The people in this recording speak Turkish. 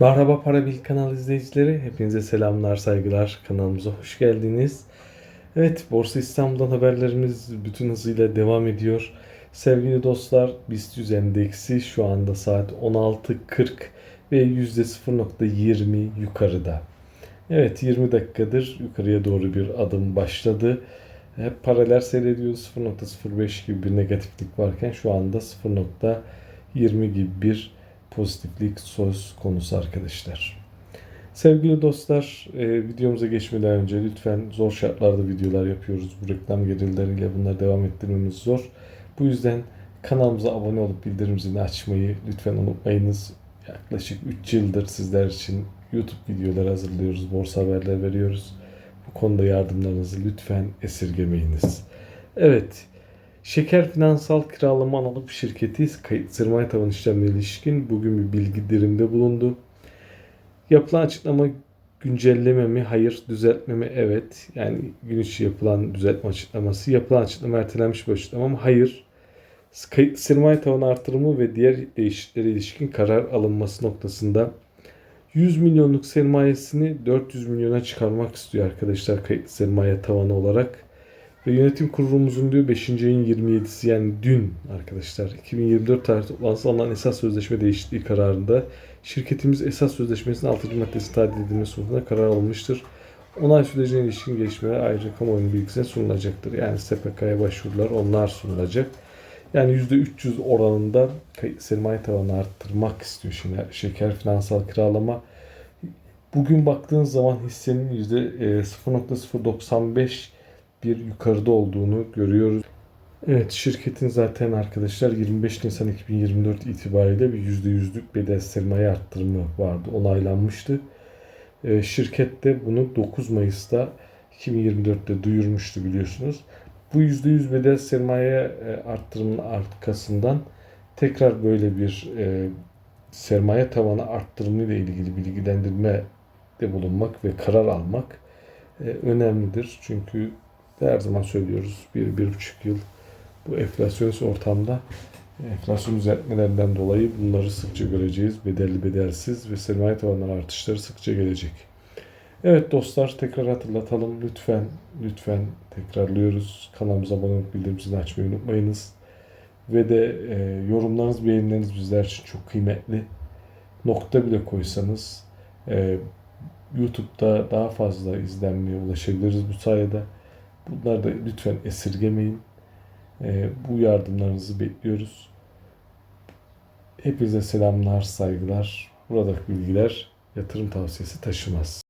Merhaba Para Bil kanal izleyicileri. Hepinize selamlar, saygılar. Kanalımıza hoş geldiniz. Evet, Borsa İstanbul'dan haberlerimiz bütün hızıyla devam ediyor. Sevgili dostlar, BIST 100 endeksi şu anda saat 16.40 ve %0.20 yukarıda. Evet, 20 dakikadır yukarıya doğru bir adım başladı. Hep paralel seyrediyoruz. 0.05 gibi bir negatiflik varken şu anda 0.20 gibi bir pozitiflik söz konusu arkadaşlar. Sevgili dostlar, e, videomuza geçmeden önce lütfen zor şartlarda videolar yapıyoruz. Bu reklam geririleriyle bunları devam ettirmemiz zor. Bu yüzden kanalımıza abone olup bildirim zilini açmayı lütfen unutmayınız. Yaklaşık 3 yıldır sizler için YouTube videoları hazırlıyoruz, borsa haberler veriyoruz. Bu konuda yardımlarınızı lütfen esirgemeyiniz. Evet, Şeker Finansal Kiralama Anonim Şirketi kayıt sermaye tavan işlemlerine ilişkin bugün bir bildirimde bulundu. Yapılan açıklama güncelleme mi? Hayır. Düzeltme mi? Evet. Yani gün içi yapılan düzeltme açıklaması. Yapılan açıklama ertelenmiş bir açıklama mı? Hayır. Kayıt sermaye tavanı artırımı ve diğer değişikliklere ilişkin karar alınması noktasında 100 milyonluk sermayesini 400 milyona çıkarmak istiyor arkadaşlar kayıt sermaye tavanı olarak. Ve yönetim kurulumuzun diyor 5. ayın 27'si yani dün arkadaşlar 2024 tarih toplantısı alınan esas sözleşme değişikliği kararında şirketimiz esas sözleşmesinin 6. maddesi tadil edilmesi hususunda karar almıştır. Onay sürecine ilişkin gelişmeler ayrıca kamuoyunun bilgisine sunulacaktır. Yani SPK'ya başvurular onlar sunulacak. Yani %300 oranında sermaye tavanını arttırmak istiyor şimdi şeker finansal kiralama. Bugün baktığınız zaman hissenin %0.095 bir yukarıda olduğunu görüyoruz. Evet şirketin zaten arkadaşlar 25 Nisan 2024 itibariyle bir %100'lük bedel sermaye arttırımı vardı. Onaylanmıştı. Ee, şirket de bunu 9 Mayıs'ta 2024'te duyurmuştu biliyorsunuz. Bu %100 bedel sermaye arttırımının arkasından tekrar böyle bir e, sermaye tavanı arttırımı ile ilgili bilgilendirme de bulunmak ve karar almak e, önemlidir. Çünkü her zaman söylüyoruz bir, bir buçuk yıl bu enflasyonist ortamda enflasyon düzeltmelerinden dolayı bunları sıkça göreceğiz. Bedelli bedelsiz ve sermaye tavanları artışları sıkça gelecek. Evet dostlar tekrar hatırlatalım. Lütfen lütfen tekrarlıyoruz. Kanalımıza abone olup bildirim zilini açmayı unutmayınız. Ve de e, yorumlarınız, beğenileriniz bizler için çok kıymetli. Nokta bile koysanız e, YouTube'da daha fazla izlenmeye ulaşabiliriz bu sayede. Bunları da lütfen esirgemeyin. E, bu yardımlarınızı bekliyoruz. Hepinize selamlar, saygılar. Buradaki bilgiler yatırım tavsiyesi taşımaz.